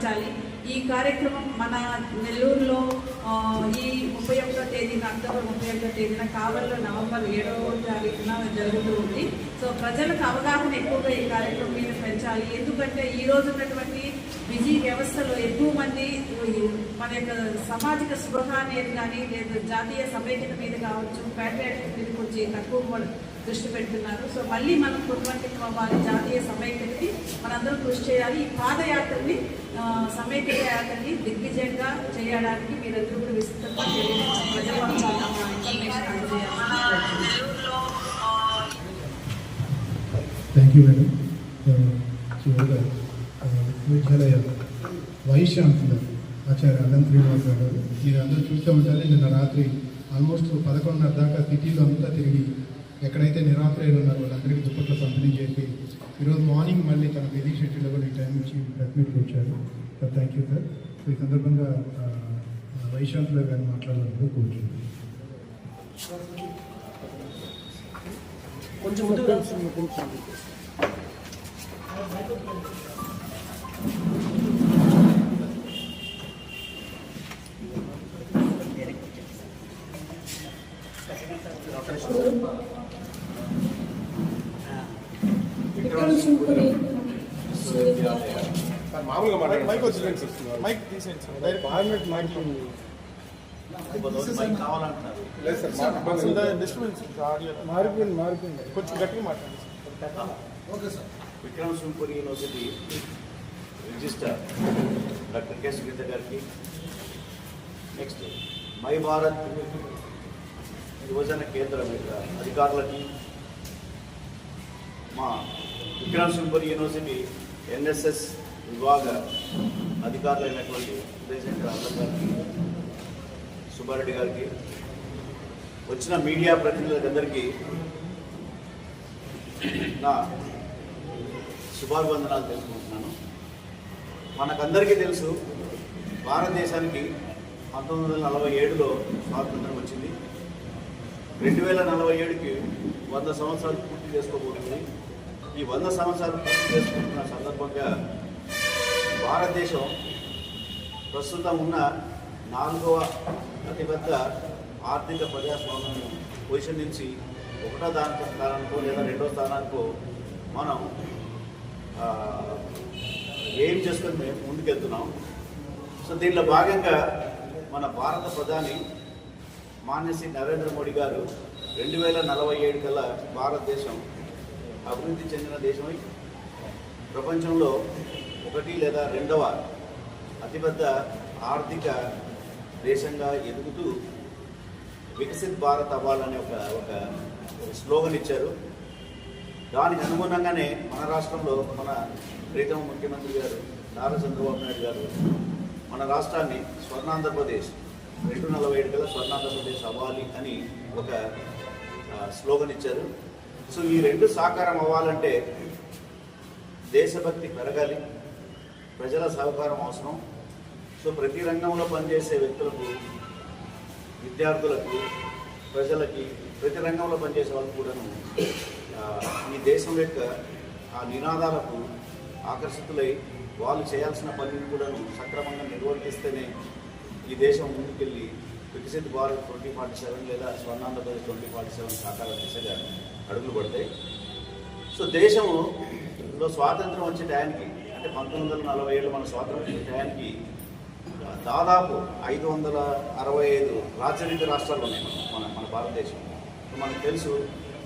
ప్రారంభించాలి ఈ కార్యక్రమం మన నెల్లూరులో ఈ ముప్పై ఒకటో తేదీన అక్టోబర్ ముప్పై ఒకటో తేదీన కావల్లో నవంబర్ ఏడవ తారీఖున జరుగుతూ ఉంది. సో ప్రజలకు అవగాహన ఎక్కువగా ఈ కార్యక్రమం మీద పెంచాలి. ఎందుకంటే ఈ రోజు ఉన్నటువంటి బిజీ వ్యవస్థలో ఎక్కువ మంది మన యొక్క సామాజిక స్పృహ అనేది కానీ లేదా జాతీయ సమైక్యత మీద కావచ్చు ప్యాట్రియాటిక్ మీద కొంచెం తక్కువ కూడా దృష్టి పెడుతున్నారు. సో మళ్ళీ మనం కుటుంబానికి పునర్వంటించుకోవాలి జాతీయ సమైక్యతకి మనందరం కృషి చేయాలి. ఈ పాదయాత్రని ఆ, సమైక్యత యాత్రని దిగ్విజయంగా చేయడానికి మీరందరూ కూడా విస్తృతంగా ప్రజలకు ఇన్ఫర్మేషన్ అందజేయాలి థ్యాంక్ యూ మేడం చివరిగా ఆ, విశ్వవిద్యాలయ ఆచార్య అల్లం శ్రీనివాస్ గారు మీరు అందరూ చూస్తూ ఉంటారు నిన్న రాత్రి ఆల్మోస్ట్ పదకొండున్నర దాకా సిటీలో అంతా తిరిగి ఎక్కడైతే నిరాశ్రయులు ఉన్నారో వాళ్ళందరికీ దుప్పట్లు పంపిణీ చేసి ఈరోజు మార్నింగ్ మళ్ళీ తన బిజీ షెడ్యూల్లో కూడా ఈ టైం నుంచి ప్రెస్ మీట్కి వచ్చారు. Sir thank you sir so ఈ సందర్భంగా ఛాన్సలర్ గారిని మాట్లాడాలని కోరుతున్నాను కొంచెం ముందుకు కొంచెం మామూలుగా మాట్లాడండి మైక్ వచ్చింది మైక్ తీసేయండి. సార్ డైరెక్ట్ గవర్నమెంట్ మైక్ మారిపోయింది మారిపోయింది. కొంచెం గట్టిగా మాట్లాడండి sir. Vikram Simhapuri university register doctor K. Sugeetha గారికి. నెక్స్ట్ మై భారత్ యువజన కేంద్రం యొక్క అధికారులకి మా విక్రమ్ సింపురి యూనివర్సిటీ ఎన్ఎస్ఎస్ విభాగ అధికారులైనటువంటి ఉదయశంకర్ అల్లం గారికి సుబ్బారెడ్డి గారికి వచ్చిన మీడియా ప్రతినిధులందరికీ నా శుభాభివందనాలు తెలుసుకుంటున్నాను మనకందరికీ తెలుసు భారతదేశానికి పంతొమ్మిది వందల నలభై ఏడులో స్వాతంత్రం వచ్చింది. రెండు వేల నలభై ఏడుకి వంద సంవత్సరాలు పూర్తి చేసుకోబోతుంది. ఈ వంద సంవత్సరాలు పూర్తి చేసుకుంటున్న సందర్భంగా భారతదేశం ప్రస్తుతం ఉన్న నాలుగవ అతిపెద్ద ఆర్థిక ప్రజాస్వామ్యం పొజిషన్ నుంచి ఒకటో దాని స్థానానికో లేదా రెండో స్థానానికో మనం ఏం చేసుకొని మేము ముందుకెళ్తున్నాం. సో దీనిలో భాగంగా మన భారత ప్రధాని మాన్య నరేంద్ర మోడీ గారు రెండు వేల నలభై ఏడు కల్లా భారతదేశం అభివృద్ధి చెందిన దేశమై ప్రపంచంలో ఒకటి లేదా రెండవ అతిపెద్ద ఆర్థిక దేశంగా ఎదుగుతూ వికసిత్ భారత్ అవ్వాలనే ఒక ఒక స్లోగన్ ఇచ్చారు. దానికి అనుగుణంగానే మన రాష్ట్రంలో మన ప్రీతమ ముఖ్యమంత్రి గారు నారా చంద్రబాబు నాయుడు గారు మన రాష్ట్రాన్ని స్వర్ణాంధ్రప్రదేశ్ రెండు నలభై ఏడు కల్లా స్వర్ణాంధ్రప్రదేశ్ అవ్వాలి అని ఒక స్లోగన్ ఇచ్చారు. సో ఈ రెండు సాకారం అవ్వాలంటే దేశభక్తి పెరగాలి. ప్రజల సహకారం అవసరం. సో ప్రతి రంగంలో పనిచేసే వ్యక్తులకు విద్యార్థులకు ప్రజలకి ప్రతి రంగంలో పనిచేసే వాళ్ళకు కూడాను ఈ దేశం యొక్క ఆ నినాదాలకు ఆకర్షితులై వాళ్ళు చేయాల్సిన పనిని కూడాను సక్రమంగా నిర్వర్తిస్తేనే ఈ దేశం ముందుకెళ్ళి Viksit Bharat twenty forty seven లేదా స్వర్ణాంధ్రప్రదేశ్ ట్వంటీ ఫార్టీ సెవెన్ సాకార దిశగా అడుగులు పడతాయి. సో దేశంలో స్వాతంత్రం వచ్చే టయానికి అంటే పంతొమ్మిది వందల నలభై ఏళ్ళు మన స్వాతంత్ర్యం టయానికి దాదాపు ఐదు వందల అరవై ఐదు రాచరిక రాష్ట్రాలు ఉన్నాయి మన మన భారతదేశం. మనకు తెలుసు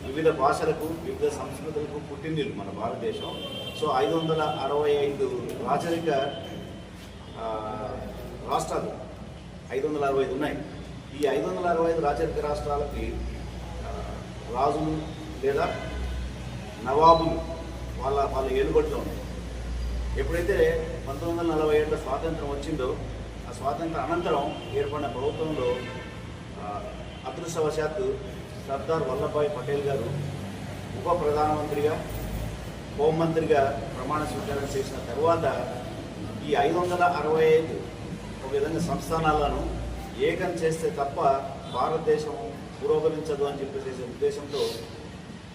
వివిధ భాషలకు వివిధ సంస్కృతులకు పుట్టింది మన భారతదేశం. సో ఐదు వందల అరవై ఐదు రాచరిక రాష్ట్రాలు ఐదు వందల అరవై ఐదు ఉన్నాయి. ఈ ఐదు వందల అరవై ఐదు రాచరిక రాష్ట్రాలకి రాజులు లేదా నవాబులు వాళ్ళ వాళ్ళ ఏలుబడిలో ఉన్నాయి. ఎప్పుడైతే పంతొమ్మిది వందల నలభై ఏడులో స్వాతంత్రం వచ్చిందో ఆ స్వాతంత్ర అనంతరం ఏర్పడిన ప్రభుత్వంలో అదృష్టవశాత్తు సర్దార్ వల్లభాయ్ పటేల్ గారు ఉప ప్రధానమంత్రిగా హోంమంత్రిగా ప్రమాణ స్వీకారం చేసిన తర్వాత ఈ ఐదు వందల అరవై ఐదు ఒక విధంగా సంస్థానాలను ఏకం చేస్తే తప్ప భారతదేశం పురోగమించదు అని చెప్పేసి ఉద్దేశంతో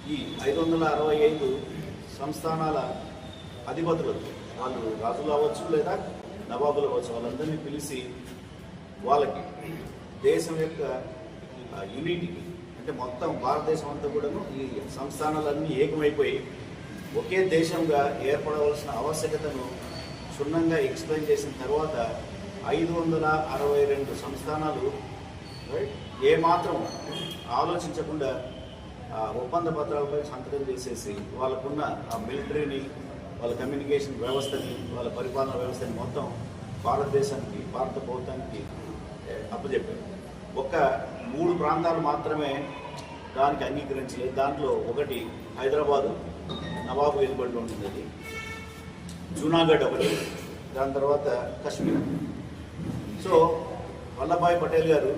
ఈ ఐదు వందల అరవై ఐదు సంస్థానాల అధిపతులతో వాళ్ళు రాజులు అవ్వచ్చు లేదా నవాబుల వచ్చి వాళ్ళందరినీ పిలిచి వాళ్ళకి దేశం యొక్క యూనిటీకి అంటే మొత్తం భారతదేశం అంతా కూడాను ఈ సంస్థానాలన్నీ ఏకమైపోయి ఒకే దేశంగా ఏర్పడవలసిన ఆవశ్యకతను క్షుణ్ణంగా ఎక్స్ప్లెయిన్ చేసిన తర్వాత ఐదు వందల అరవై రెండు సంస్థానాలు ఏమాత్రం ఆలోచించకుండా ఆ ఒప్పంద పత్రాలపై సంతకం చేసేసి వాళ్ళకున్న ఆ మిలిటరీని వాళ్ళ కమ్యూనికేషన్ వ్యవస్థని వాళ్ళ పరిపాలన వ్యవస్థని మొత్తం భారతదేశానికి భారత ప్రభుత్వానికి అప్పచెప్పారు. ఒక్క మూడు ప్రాంతాలు మాత్రమే దానికి అంగీకరించలేదు. దాంట్లో ఒకటి హైదరాబాదు నవాబు వెలుబడిలో ఉంటుంది అది జూనాగఢ్ ఒకటి దాని తర్వాత కశ్మీర్. సో వల్లభాయ్ పటేల్ గారు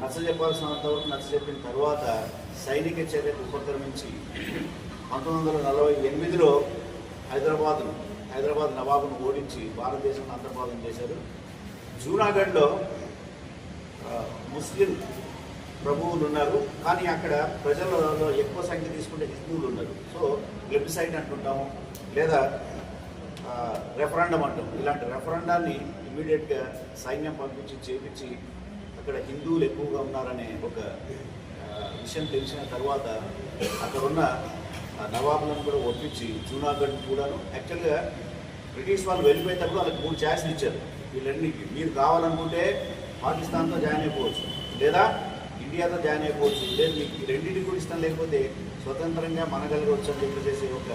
నచ్చ చెప్పాల్సినంత వరకు నచ్చ చెప్పిన తర్వాత సైనిక చర్యకు ఉపక్రమించి పంతొమ్మిది వందల నలభై ఎనిమిదిలో హైదరాబాద్ హైదరాబాద్ నవాబును ఓడించి భారతదేశంలో అంతర్భాగం చేశారు. జూనాగఢ్లో ముస్లిం ప్రభువులు ఉన్నారు. కానీ అక్కడ ప్రజలలో ఎక్కువ సంఖ్య తీసుకుంటే హిందువులు ఉన్నారు. సో వెబ్సైట్ అంటుంటాము లేదా రెఫరెండం అంటాం ఇలాంటి రెఫరెండాన్ని ఇమీడియట్గా సైన్యం పంపించి చేపించి అక్కడ హిందువులు ఎక్కువగా ఉన్నారనే ఒక విషయం తెలిసిన తర్వాత అక్కడ ఉన్న నవాబులను కూడా ఒప్పించి జూనాగఢ్ కూడాను. యాక్చువల్గా బ్రిటిష్ వాళ్ళు వెళ్ళిపోయేటప్పుడు వాళ్ళకి మూడు ఛాయిస్లు ఇచ్చారు. వీళ్ళన్నిటికీ మీరు కావాలనుకుంటే పాకిస్తాన్తో జాయిన్ అయిపోవచ్చు. లేదా ఇండియాతో జాయిన్ అయిపోవచ్చు. లేదు మీకు ఈ కూడా ఇష్టం లేకపోతే స్వతంత్రంగా మనగలగవచ్చు అని చేసే ఒక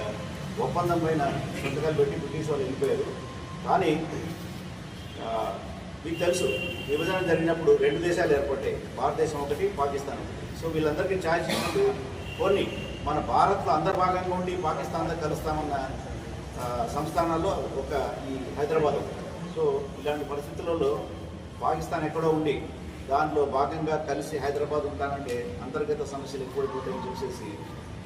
ఒప్పందం పైన సంతకాలు పెట్టి బ్రిటిష్ వాళ్ళు వెళ్ళిపోయారు. కానీ మీకు తెలుసు విభజన జరిగినప్పుడు రెండు దేశాలు ఏర్పడ్డాయి. భారతదేశం ఒకటి పాకిస్తాన్ ఒకటి. సో వీళ్ళందరికీ ఛాయిస్ ఇచ్చినప్పుడు కొన్ని మన భారత్లో అంతర్భాగంగా ఉండి పాకిస్తాన్తో కలుస్తామన్న సంస్థానాల్లో ఒక ఈ హైదరాబాద్ సో ఇలాంటి పరిస్థితులలో పాకిస్తాన్ ఎక్కడో ఉండి దాంట్లో భాగంగా కలిసి హైదరాబాద్ ఉంటానంటే అంతర్గత సమస్యలు ఎక్కువైపోతాయని చూసేసి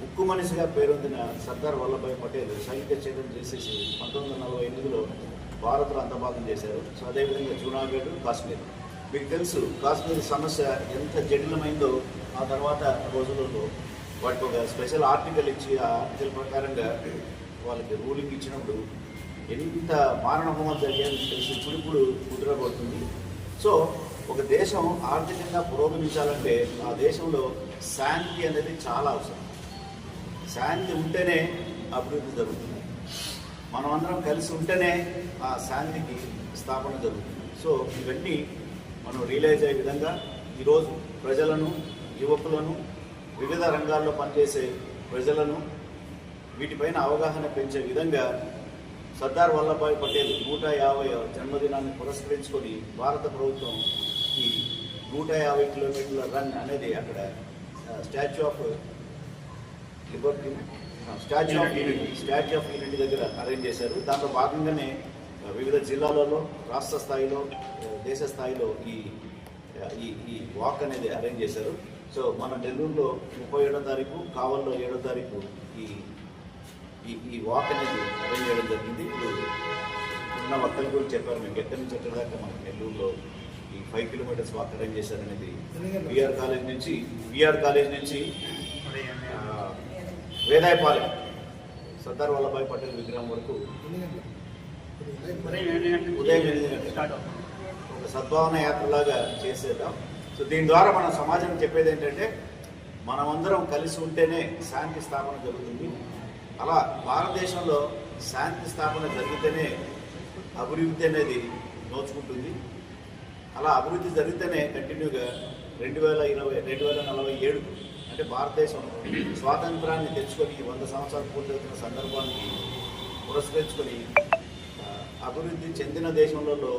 ఉక్కు మనిషిగా పేరొందిన సర్దార్ వల్లభాయ్ పటేల్ సైనిక చర్యలు చేసేసి పంతొమ్మిది వందల నలభై ఎనిమిదిలో భారత్లో అంతర్భాగం చేశారు. సో అదేవిధంగా జూనాగఢ్ కాశ్మీర్. మీకు తెలుసు కాశ్మీర్ సమస్య ఎంత జటిలమైందో ఆ తర్వాత రోజులలో వాటికి ఒక స్పెషల్ ఆర్టికల్ ఇచ్చి ఆ ఆర్టికల్ ప్రకారంగా వాళ్ళకి రూలింగ్ ఇచ్చినప్పుడు ఎంత మారణ హోమం జరిగాయని తెలిసి ఇప్పుడు కుదరబడుతుంది సో ఒక దేశం ఆర్థికంగా పురోగమించాలంటే ఆ దేశంలో శాంతి అనేది చాలా అవసరం. శాంతి ఉంటేనే అభివృద్ధి జరుగుతుంది. మనం అందరం కలిసి ఉంటేనే ఆ శాంతికి స్థాపన జరుగుతుంది. సో ఇవన్నీ మనం రియలైజ్ అయ్యే విధంగా ఈరోజు ప్రజలను యువకులను వివిధ రంగాల్లో పనిచేసే ప్రజలను వీటిపైన అవగాహన పెంచే విధంగా సర్దార్ వల్లభాయ్ పటేల్ నూట యాభై జన్మదినాన్ని పురస్కరించుకొని భారత ప్రభుత్వం ఈ నూట యాభై కిలోమీటర్ల రన్ అనేది అక్కడ statue of liberty statue of unity statue of unity దగ్గర అరేంజ్ చేశారు. దాంట్లో భాగంగానే వివిధ జిల్లాలలో రాష్ట్ర స్థాయిలో దేశ స్థాయిలో ఈ ఈ ఈ వాక్ అనేది అరేంజ్ చేశారు. సో మన నెల్లూరులో ముప్పై ఏడో తారీఖు కావల్లో ఏడో తారీఖు ఈ ఈ ఈ వాక్ అనేది అరేంజ్ చేయడం జరిగింది. ఇప్పుడు ఉన్న వక్తలు కూడా చెప్పారు మీకు ఎక్కడి నుంచి ఎక్కడి దాకా మనకు నెల్లూరులో ఈ ఫైవ్ కిలోమీటర్స్ వాక్ అరేంజ్ చేశారనేది విఆర్ కాలేజ్ నుంచి విఆర్ కాలేజ్ నుంచి వేదాయపాలెం సర్దార్ వల్లభాయ్ పటేల్ విగ్రహం వరకు ఉదయం ఒక సద్భావన యాత్రలాగా చేసేద్దాం. సో దీని ద్వారా మన సమాజం చెప్పేది ఏంటంటే మనమందరం కలిసి ఉంటేనే శాంతి స్థాపన జరుగుతుంది. అలా భారతదేశంలో శాంతి స్థాపన జరిగితేనే అభివృద్ధి అనేది నోచుకుంటుంది. అలా అభివృద్ధి జరిగితేనే కంటిన్యూగా రెండు వేల ఇరవై రెండు వేల నలభై ఏడు అంటే భారతదేశం స్వాతంత్రాన్ని తెచ్చుకొని వంద సంవత్సరాలు పూర్తవుతున్న సందర్భానికి పురస్కరించుకొని అభివృద్ధి చెందిన దేశంలో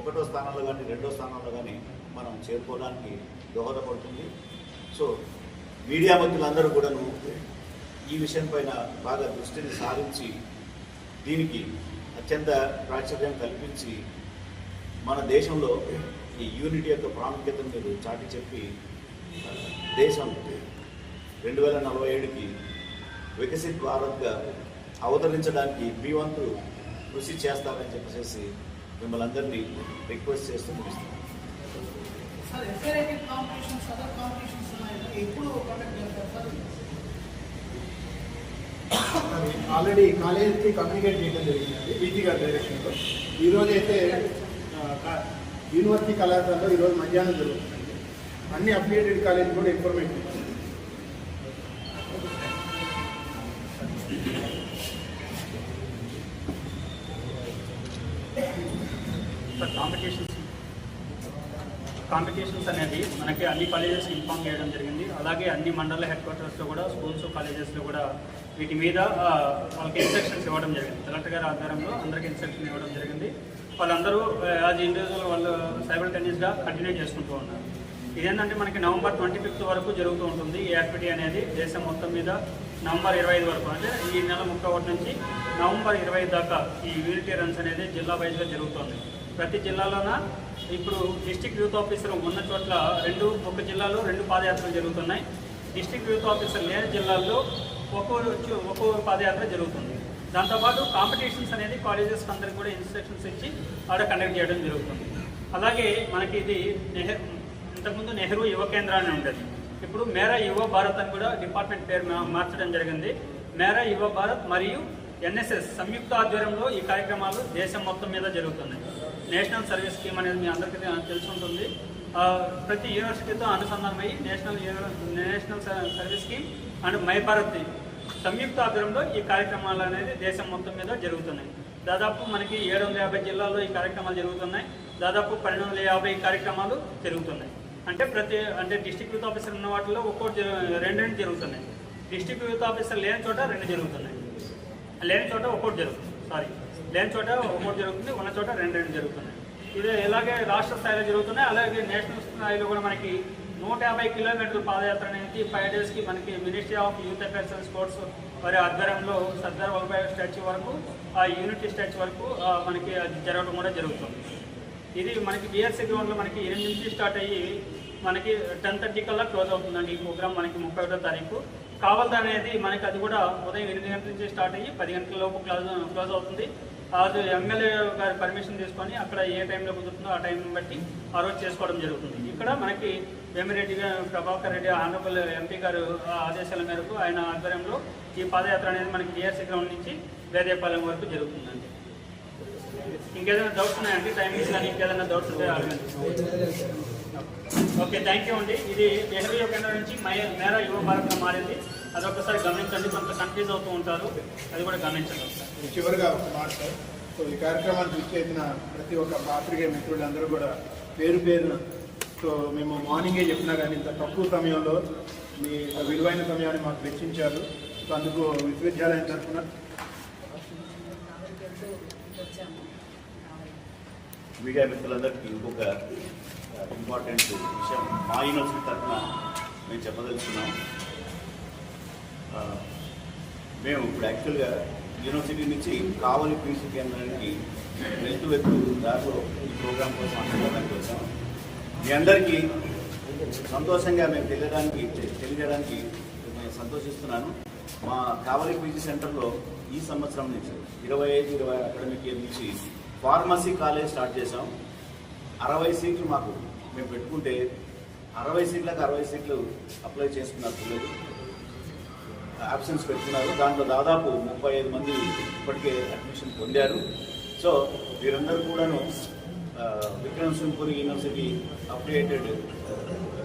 ఒకటో స్థానంలో కానీ రెండో స్థానంలో కానీ మనం చేరుకోవడానికి దోహదపడుతుంది. సో మీడియా మంత్రులందరూ కూడాను ఈ విషయం పైన బాగా దృష్టిని సారించి దీనికి అత్యంత ప్రాచుర్యం కల్పించి మన దేశంలో ఈ యూనిటీ యొక్క ప్రాముఖ్యతను మీరు చాటి చెప్పి దేశం రెండు వేల నలభై ఏడుకి వికసిత్ భారత్గా అవతరించడానికి మీ వంతు కృషి చేస్తారని చెప్పేసి మిమ్మల్ని అందరినీ రిక్వెస్ట్ చేస్తూ ముగిస్తున్నాను. Sir FIIT competitions other competitions ఉన్నాయి ఎప్పుడు కండక్ట్ చేస్తారు సార్ ఆల్రెడీ కాలేజీకి కమ్యూనికేట్ చేయడం జరిగిందండి బీజీ గారి డైరెక్షన్లో ఈరోజు అయితే యూనివర్సిటీ కళాశాలలో ఈరోజు మధ్యాహ్నం జరుగుతుందండి. అన్ని అఫిలియేటెడ్ కాలేజ్ కూడా ఇన్ఫర్మేషన్ కాంపిటీషన్స్ అనేది మనకి అన్ని కాలేజెస్ ఇన్ఫామ్ చేయడం జరిగింది. అలాగే అన్ని మండల హెడ్ క్వార్టర్స్లో కూడా స్కూల్స్ కాలేజెస్లో కూడా వీటి మీద వాళ్ళకి ఇన్స్ట్రక్షన్స్ ఇవ్వడం జరిగింది. కలెక్టర్ గారి ఆధారంలో అందరికీ ఇన్స్ట్రక్షన్ ఇవ్వడం జరిగింది. వాళ్ళందరూ యాజ్ ఇండివిజువల్ వాళ్ళు సైబర్ టెన్నిస్గా కంటిన్యూ చేసుకుంటూ ఉన్నారు. ఇదేంటంటే మనకి నవంబర్ ట్వంటీ ఫిఫ్త్ వరకు జరుగుతూ ఉంటుంది. ఈ యాక్టివిటీ అనేది దేశం మొత్తం మీద నవంబర్ ఇరవై ఐదు వరకు. అంటే ఈ నెల ముప్పై ఒకటి నుంచి నవంబర్ ఇరవై ఐదు దాకా ఈ యూనిటీ రన్స్ అనేది జిల్లా వైజ్గా జరుగుతుంది. ప్రతి జిల్లాలోన ఇప్పుడు డిస్టిక్ యూత్ ఆఫీసర్ ఉన్న చోట్ల రెండు ఒక జిల్లాలో రెండు పాదయాత్రలు జరుగుతున్నాయి. డిస్టిక్ యూత్ ఆఫీసర్ లేని జిల్లాల్లో ఒక్కో ఒక్కో పాదయాత్ర జరుగుతుంది. దాంతోపాటు కాంపిటీషన్స్ అనేది కాలేజెస్ అందరికి కూడా ఇన్స్ట్రక్షన్స్ ఇచ్చి ఆడ కండక్ట్ చేయడం జరుగుతుంది. అలాగే మనకి ఇది నెహ్రూ ఇంతకుముందు నెహ్రూ యువ కేంద్రాన్ని ఉండేది. ఇప్పుడు మేరా యువ భారత్ అని కూడా డిపార్ట్మెంట్ పేరు మార్చడం జరిగింది. మేరా యువ భారత్ మరియు ఎన్ఎస్ఎస్ సంయుక్త ఆధ్వర్యంలో ఈ కార్యక్రమాలు దేశం మొత్తం మీద జరుగుతున్నాయి. నేషనల్ సర్వీస్ స్కీమ్ అనేది మీ అందరికీ తెలిసి ఉంటుంది. ప్రతి యూనివర్సిటీతో అనుసంధానమై national national service scheme and my Bharat సంయుక్త ఆధ్వర్యంలో ఈ కార్యక్రమాలు అనేది దేశం మొత్తం మీద జరుగుతున్నాయి. దాదాపు మనకి ఏడు వందల యాభై జిల్లాల్లో ఈ కార్యక్రమాలు జరుగుతున్నాయి. దాదాపు పన్నెండు వందల యాభై కార్యక్రమాలు జరుగుతున్నాయి. అంటే ప్రతి అంటే డిస్ట్రిక్ట్ యూత్ ఆఫీసర్ ఉన్న వాటిలో ఒక్కోటి రెండు రెండు జరుగుతున్నాయి. డిస్ట్రిక్ట్ యూత్ ఆఫీసర్ లేని చోట రెండు జరుగుతున్నాయి. లేని చోట ఒక్కోటి జరుగుతుంది. సారీ. లేని చోట ఒకటి జరుగుతుంది ఉన్న చోట రెండు రెండు జరుగుతున్నాయి. ఇది ఇలాగే రాష్ట్ర స్థాయిలో జరుగుతున్నాయి. అలాగే నేషనల్ స్థాయిలో కూడా మనకి నూట యాభై కిలోమీటర్ల పాదయాత్ర అనేది ఫైవ్ డేస్కి మనకి ministry of youth affairs and sports వారి ఆధ్వర్యంలో సర్దార్ వల్లభాయ్ స్టాచ్యూ వరకు ఆ యూనిటీ స్టాచ్యూ వరకు మనకి అది జరగడం కూడా జరుగుతుంది. ఇది మనకి బిఆర్సీ గ్రౌండ్లో మనకి ఎనిమిది నుంచి స్టార్ట్ అయ్యి మనకి టెన్ థర్టీ కల్లా క్లోజ్ అవుతుందండి ఈ ప్రోగ్రామ్ మనకి ముప్పై ఒకటో తారీఖు. కావాలనేది అనేది మనకి అది కూడా ఉదయం ఎనిమిది గంటల నుంచి స్టార్ట్ అయ్యి పది గంటల లోపు క్లోజ్ క్లోజ్ అవుతుంది. అది ఎమ్మెల్యే గారి పర్మిషన్ తీసుకొని అక్కడ ఏ టైంలో కుదురుతుందో ఆ టైం బట్టి ఆ రోజు చేసుకోవడం జరుగుతుంది. ఇక్కడ మనకి వేమిరెడ్డి ప్రభాకర్ రెడ్డి ఆనరబుల్ ఎంపీ గారు ఆ ఆదేశాల మేరకు ఆయన ఆధ్వర్యంలో ఈ పాదయాత్ర అనేది మనకి బిఆర్సీ గ్రౌండ్ నుంచి వేదేపాలెం వరకు జరుగుతుందండి. ఇంకేదైనా డౌట్స్ ఉన్నాయండి? టైమింగ్స్ కానీ ఇంకేదైనా డౌట్స్ ఉంటే ఓకే థ్యాంక్ యూ అండి. ఇది ఎనభై యువ కేంద్రం నుంచి మై మేరా యువ భారత్గా మారింది. అదొకసారి గమనించండి. కొంత కన్ఫ్యూజ్ అవుతూ ఉంటారు. అది కూడా గమనించండి ఒకసారి. చివరిగా ఒక మాట సార్. సో ఈ కార్యక్రమాన్ని చూసి చేసిన ప్రతి ఒక్క పాత్రికేయ మిత్రులందరూ కూడా పేరు పేరున సో మేము మార్నింగే చెప్పినా కానీ ఇంత తక్కువ సమయంలో మీ విలువైన సమయాన్ని మాకు వెచ్చించారు. సో అందుకు విశ్వవిద్యాలయం తరఫున మీడియా మిత్రులందరికీ ఇంకొక ఇంపార్టెంట్ విషయం. మా యూనివర్సిటీ తరఫున మేము చెప్పదలుచుకున్నాం. ఆ, మేము ఇప్పుడు యాక్చువల్గా యూనివర్సిటీ నుంచి కావలి పీసీ కేంద్రానికి వెళ్తూ వెళ్తూ దాంట్లో ఈ ప్రోగ్రాం కోసం మాట్లాడడానికి వచ్చాం. మీ అందరికీ సంతోషంగా మేము తెలియడానికి తెలియజేయడానికి నేను సంతోషిస్తున్నాను. మా కావలి పీజీ సెంటర్లో ఈ సంవత్సరం నుంచి ఇరవై ఐదు ఇరవై అకాడమిక్ ఇయర్ నుంచి ఫార్మసీ కాలేజ్ స్టార్ట్ చేసాం అరవై సీట్లు మాకు మేము పెట్టుకుంటే అరవై సీట్లకు అరవై సీట్లు అప్లై చేసుకున్నారు పిల్లలు ఆప్షన్స్ పెట్టుకున్నారు దాంట్లో దాదాపు ముప్పై ఐదు మంది ఇప్పటికే అడ్మిషన్ పొందారు. సో వీరందరూ కూడాను Vikram Simhapuri university updated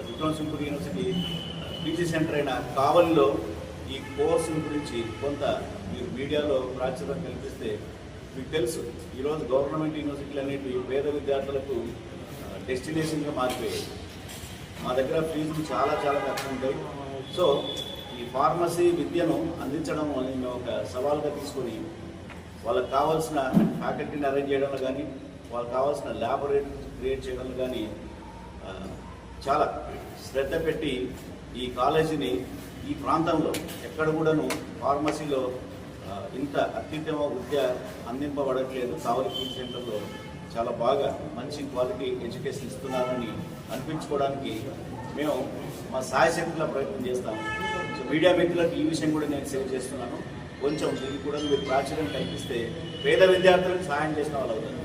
Vikram Simhapuri university PG centre అయిన కావలిలో ఈ కోర్సు గురించి కొంత మీరు మీడియాలో ప్రాచుర్యం కల్పిస్తే మీకు తెలుసు. ఈరోజు గవర్నమెంట్ యూనివర్సిటీలు అనేవి పేద విద్యార్థులకు డెస్టినేషన్గా మారిపోయాయి. మా దగ్గర ఫీజులు చాలా చాలా తక్కువ ఉంటాయి. సో ఈ ఫార్మసీ విద్యను అందించడం అనేది మేము ఒక సవాల్గా తీసుకొని వాళ్ళకి కావాల్సిన ఫ్యాకల్టీని అరేంజ్ చేయడంలో కానీ వాళ్ళకి కావాల్సిన ల్యాబొరేటరీ క్రియేట్ చేయడంలో కానీ చాలా శ్రద్ధ పెట్టి ఈ కాలేజీని ఈ ప్రాంతంలో ఎక్కడ కూడాను ఫార్మసీలో ఇంత అత్యుత్తమ విద్య అందింపబడట్లేదు. కావలి సెంటర్లో చాలా బాగా మంచి క్వాలిటీ ఎడ్యుకేషన్ ఇస్తున్నారని అనిపించుకోవడానికి మేము మా సాయశక్తుల ప్రయత్నం చేస్తాము సో మీడియా మిత్రులకు ఈ విషయం కూడా నేను సేవ్ చేస్తున్నాను. కొంచెం దీనికి కూడా మీరు ప్రాచుర్యం కల్పిస్తే పేద విద్యార్థులకు సహాయం చేసిన వాళ్ళు అవుతారు.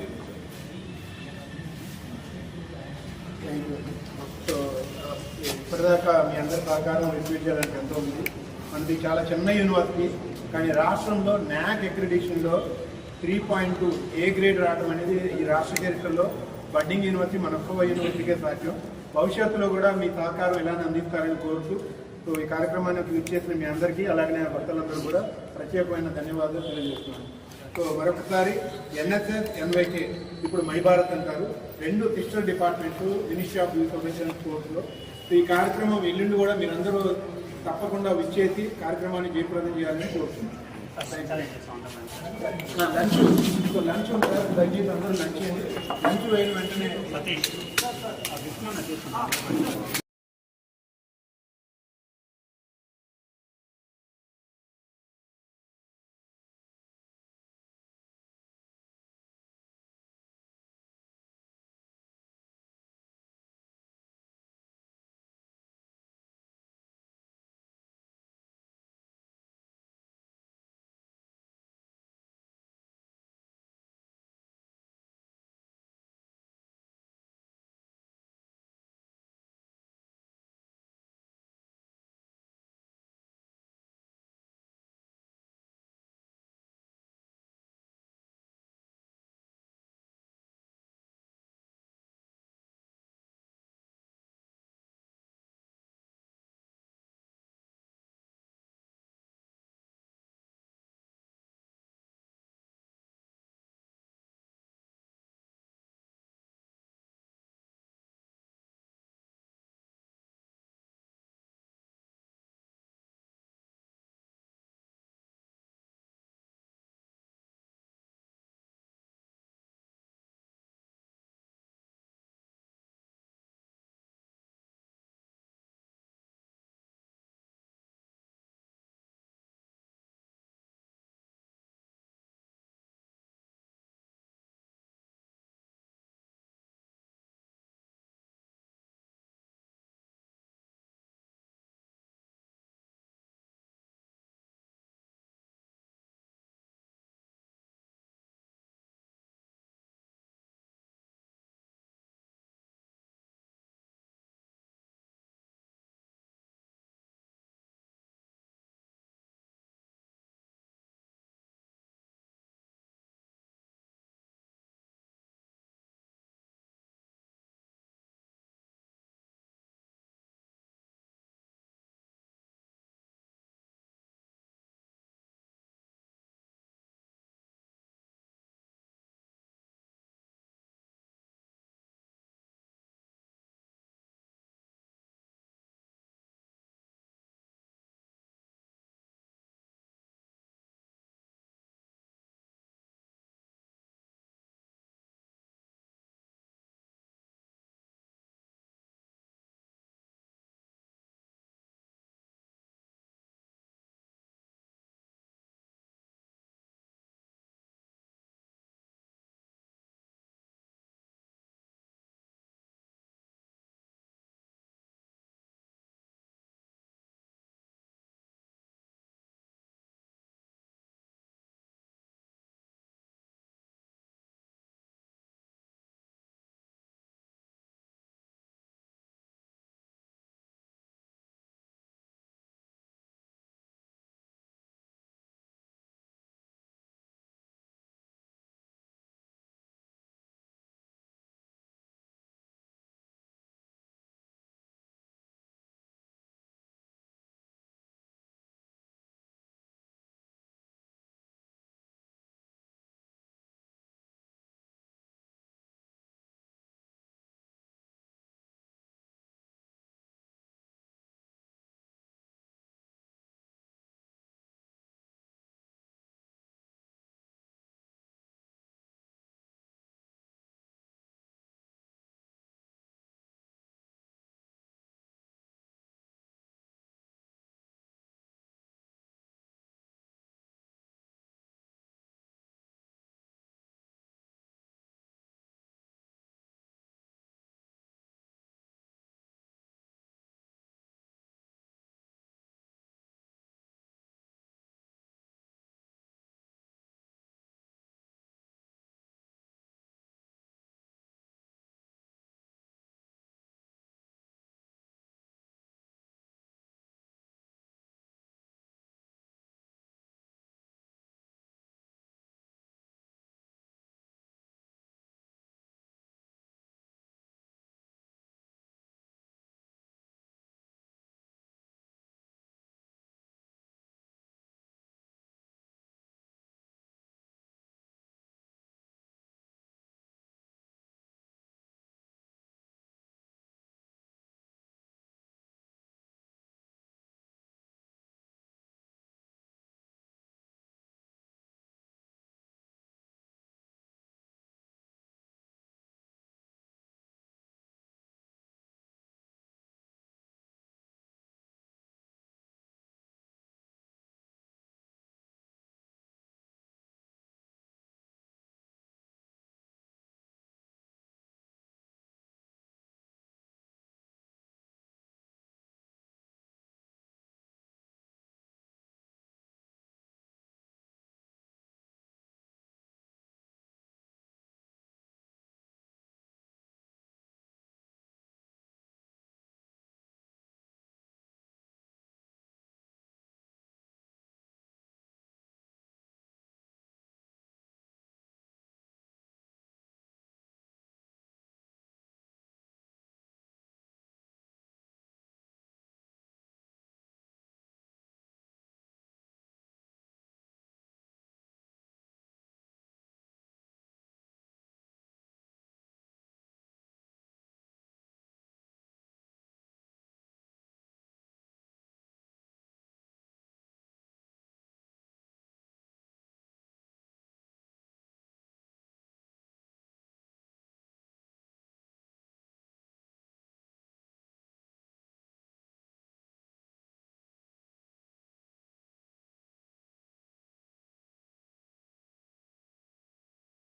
సో uh, ఇప్పటిదాకా మీ అందరి సహకారం విశ్వవిద్యాలయానికి ఎంతో ఉంది. మనది చాలా చిన్న యూనివర్సిటీ కానీ రాష్ట్రంలో NAAC అక్రిడిషన్లో three point two A grade రావడం అనేది ఈ రాష్ట్ర చరిత్రలో బడ్డింగ్ యూనివర్సిటీ మన ఒక్క యూనివర్సిటీకే సాధ్యం. భవిష్యత్తులో కూడా మీ సహకారం ఇలానే అందిస్తారని కోరుతూ సో ఈ కార్యక్రమాన్ని చేసిన మీ అందరికీ అలాగే నా భక్తులందరూ కూడా ప్రత్యేకమైన ధన్యవాదాలు తెలియజేస్తున్నాను. సో మరొకసారి ఎన్ఎస్ఎస్ ఎన్వైకే ఇప్పుడు మై భారత్ అంటారు రెండు sister department ministry of information స్పోర్ట్స్లో. సో ఈ కార్యక్రమం ఎల్లుండి కూడా మీరందరూ తప్పకుండా విచ్చేసి కార్యక్రమాన్ని జయప్రదం చేయాలని కోరుతున్నాను. లంచ్ సో లంచ్ ఉంటారు దయచేసి అందరూ లంచ్ చేయండి. లంచ్ వేయడం వెంటనే 就是那么就是。